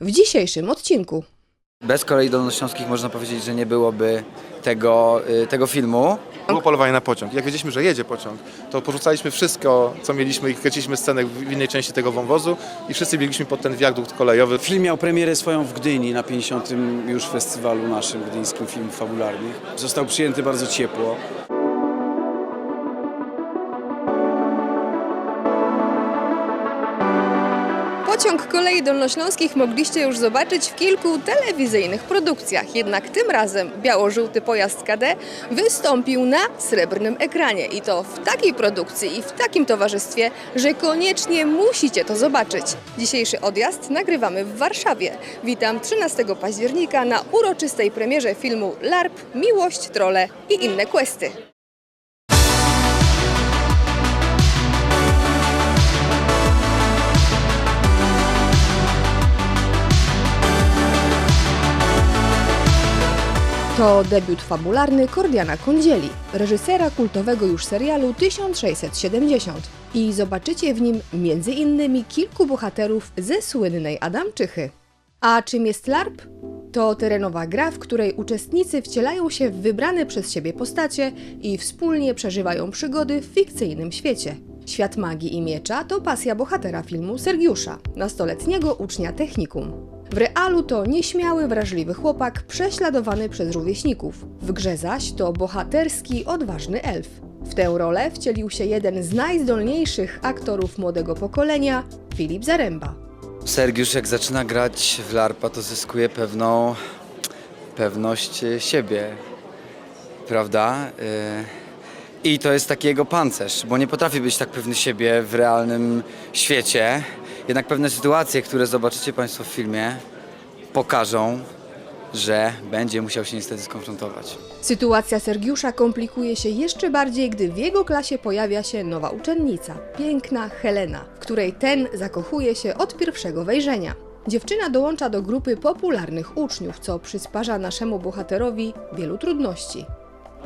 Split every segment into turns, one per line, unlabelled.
w dzisiejszym odcinku.
Bez kolei dolnośląskich można powiedzieć, że nie byłoby tego, y, tego filmu.
Było polowanie na pociąg. Jak wiedzieliśmy, że jedzie pociąg, to porzucaliśmy wszystko, co mieliśmy i kręciliśmy scenę w innej części tego wąwozu i wszyscy biegliśmy pod ten wiadukt kolejowy.
Film miał premierę swoją w Gdyni na 50. już festiwalu naszym gdyńskim filmów fabularnych. Został przyjęty bardzo ciepło.
Pociąg kolei dolnośląskich mogliście już zobaczyć w kilku telewizyjnych produkcjach, jednak tym razem biało-żółty pojazd KD wystąpił na srebrnym ekranie i to w takiej produkcji i w takim towarzystwie, że koniecznie musicie to zobaczyć. Dzisiejszy odjazd nagrywamy w Warszawie. Witam 13 października na uroczystej premierze filmu LARP, Miłość, Trole i inne questy. To debiut fabularny Kordiana Kondzieli, reżysera kultowego już serialu 1670. I zobaczycie w nim między innymi kilku bohaterów ze słynnej Adamczychy. A czym jest LARP? To terenowa gra, w której uczestnicy wcielają się w wybrane przez siebie postacie i wspólnie przeżywają przygody w fikcyjnym świecie. Świat magii i miecza to pasja bohatera filmu Sergiusza, nastoletniego ucznia technikum. W realu to nieśmiały, wrażliwy chłopak prześladowany przez rówieśników. W grze zaś to bohaterski, odważny elf. W tę rolę wcielił się jeden z najzdolniejszych aktorów młodego pokolenia, Filip Zaręba.
Sergiusz jak zaczyna grać w larpa, to zyskuje pewną pewność siebie, prawda? Y, I to jest taki jego pancerz, bo nie potrafi być tak pewny siebie w realnym świecie. Jednak pewne sytuacje, które zobaczycie Państwo w filmie, pokażą, że będzie musiał się niestety skonfrontować.
Sytuacja Sergiusza komplikuje się jeszcze bardziej, gdy w jego klasie pojawia się nowa uczennica, piękna Helena, w której ten zakochuje się od pierwszego wejrzenia. Dziewczyna dołącza do grupy popularnych uczniów, co przysparza naszemu bohaterowi wielu trudności.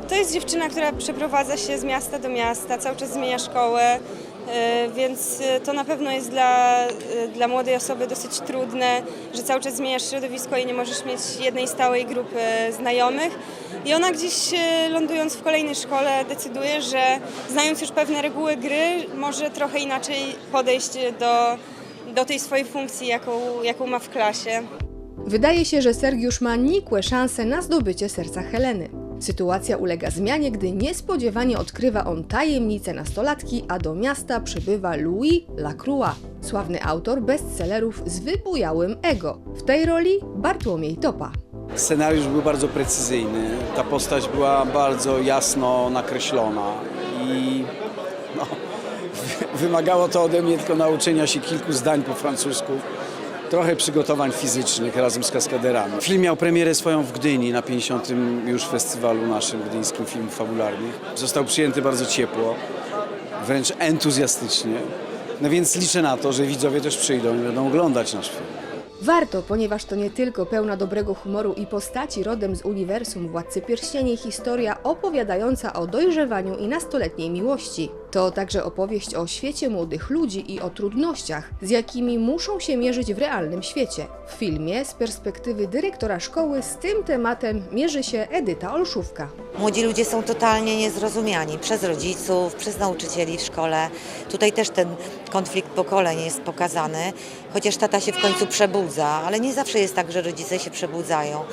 To jest dziewczyna, która przeprowadza się z miasta do miasta, cały czas zmienia szkołę, więc e, to na pewno jest dla, e, dla młodej osoby dosyć trudne, że cały czas zmieniasz środowisko i nie możesz mieć jednej stałej grupy znajomych. I ona gdzieś e, lądując w kolejnej szkole decyduje, że znając już pewne reguły gry, może trochę inaczej podejść do, do tej swojej funkcji, jaką, jaką ma w klasie.
Wydaje się, że Sergiusz ma nikłe szanse na zdobycie serca Heleny. Sytuacja ulega zmianie, gdy niespodziewanie odkrywa on tajemnicę nastolatki, a do miasta przybywa Louis Lacroix, sławny autor bestsellerów z wybujałym ego. W tej roli Bartłomiej Topa.
Scenariusz był bardzo precyzyjny, ta postać była bardzo jasno nakreślona i no, wymagało to ode mnie tylko nauczenia się kilku zdań po francusku. Trochę przygotowań fizycznych razem z kaskaderami. Film miał premierę swoją w Gdyni na 50. już festiwalu naszym gdyńskim filmów fabularnych. Został przyjęty bardzo ciepło, wręcz entuzjastycznie. No więc liczę na to, że widzowie też przyjdą i będą oglądać nasz film.
Warto, ponieważ to nie tylko pełna dobrego humoru i postaci rodem z uniwersum Władcy Pierścieni historia opowiadająca o dojrzewaniu i nastoletniej miłości. To także opowieść o świecie młodych ludzi i o trudnościach, z jakimi muszą się mierzyć w realnym świecie. W filmie z perspektywy dyrektora szkoły z tym tematem mierzy się Edyta Olszówka.
Młodzi ludzie są totalnie niezrozumiani przez rodziców, przez nauczycieli w szkole. Tutaj też ten konflikt pokoleń jest pokazany, chociaż tata się w końcu przebudza, ale nie zawsze jest tak, że rodzice się przebudzają.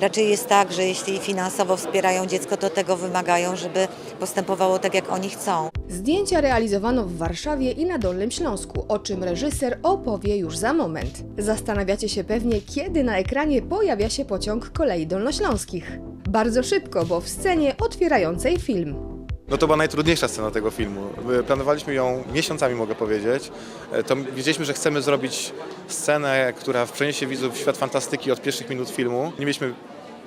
Raczej jest tak, że jeśli finansowo wspierają dziecko, to tego wymagają, żeby postępowało tak, jak oni chcą.
Zdjęcia realizowano w Warszawie i na Dolnym Śląsku, o czym reżyser opowie już za moment. Zastanawiacie się pewnie, kiedy na ekranie pojawia się pociąg kolei dolnośląskich. Bardzo szybko, bo w scenie otwierającej film.
No to była najtrudniejsza scena tego filmu. Y, Planowaliśmy ją miesiącami, mogę powiedzieć. E, To wiedzieliśmy, że chcemy zrobić scenę, która przeniesie widzów w świat fantastyki od pierwszych minut filmu. Nie mieliśmy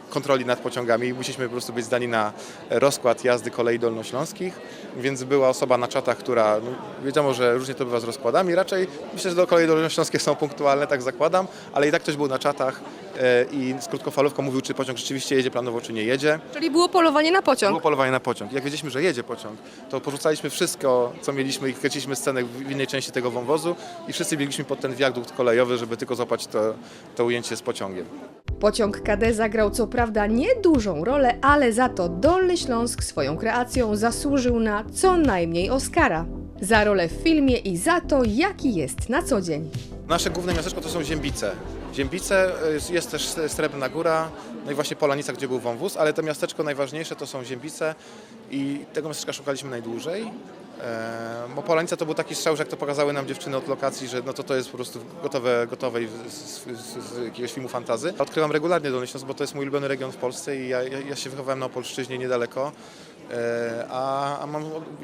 kontroli nad pociągami. Musieliśmy po prostu być zdani na rozkład jazdy kolei dolnośląskich, więc była osoba na czatach, która, no, wiadomo, że różnie to bywa z rozkładami, raczej myślę, że do kolei dolnośląskie są punktualne, tak zakładam, ale i tak ktoś był na czatach i z krótkofalówką mówił, czy pociąg rzeczywiście jedzie planowo, czy nie jedzie.
Czyli było polowanie na pociąg.
Było polowanie na pociąg. Jak wiedzieliśmy, że jedzie pociąg, to porzucaliśmy wszystko, co mieliśmy i kręciliśmy scenę w innej części tego wąwozu i wszyscy biegliśmy pod ten wiadukt kolejowy, żeby tylko złapać to, to ujęcie z pociągiem.
Pociąg KD zagrał co prawda niedużą rolę, ale za to Dolny Śląsk swoją kreacją zasłużył na co najmniej Oscara. Za rolę w filmie i za to, jaki jest na co dzień.
Nasze główne miasteczko to są Ziębice. Ziębice, y, jest też Srebrna Góra, no i właśnie Polanica, gdzie był wąwóz, ale to miasteczko najważniejsze to są Ziębice i tego miasteczka szukaliśmy najdłużej. E, Bo Polanica to był taki strzał, że jak to pokazały nam dziewczyny od lokacji, że no to to jest po prostu gotowe, gotowe i z, z, z, jakiegoś filmu fantazy. Odkrywam regularnie Dolny Śląsk, bo to jest mój ulubiony region w Polsce i ja, ja się wychowałem na Opolszczyźnie niedaleko. E, A, a mam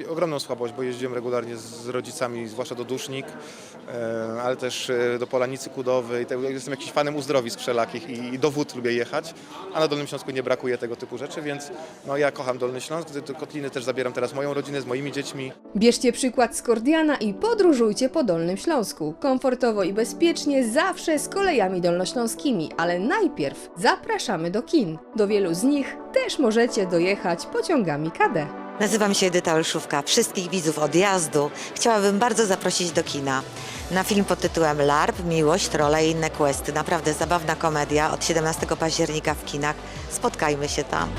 ogromną słabość, bo jeździłem regularnie z rodzicami, zwłaszcza do Dusznik, e, ale też e, do Polanicy Kudowej. Te- Jestem jakimś fanem uzdrowisk wszelakich i, do wód lubię jechać, a na Dolnym Śląsku nie brakuje tego typu rzeczy, więc no, ja kocham Dolny Śląsk. Kotliny też zabieram teraz moją rodzinę z moimi dziećmi.
Bierzcie przykład z Kordiana i podróżujcie po Dolnym Śląsku. Komfortowo i bezpiecznie, zawsze z kolejami dolnośląskimi, ale najpierw zapraszamy do kin. Do wielu z nich też możecie dojechać pociągami KD.
Nazywam się Edyta Olszówka. Wszystkich widzów odjazdu chciałabym bardzo zaprosić do kina. Na film pod tytułem LARP, Miłość, Trolle i inne questy. Naprawdę zabawna komedia od 17 października w kinach. Spotkajmy się tam.